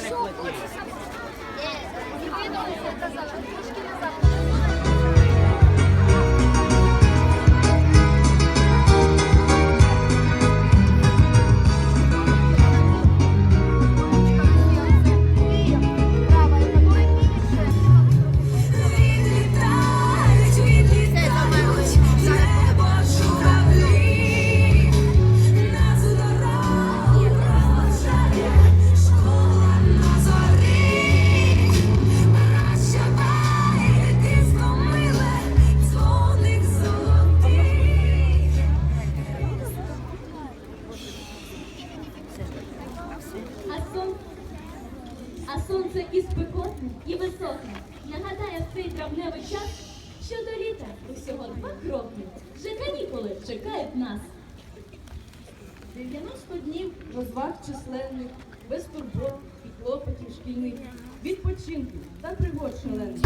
Віталік Латів. Відлітають, сон, а сонце і спекотне, і високе. Нагадає в цей травневий час, що до літа усього два кроки. Вже канікули чекають нас. 90 днів розваг численних, без турбот і клопотів шкільних, відпочинку та пригод шалених.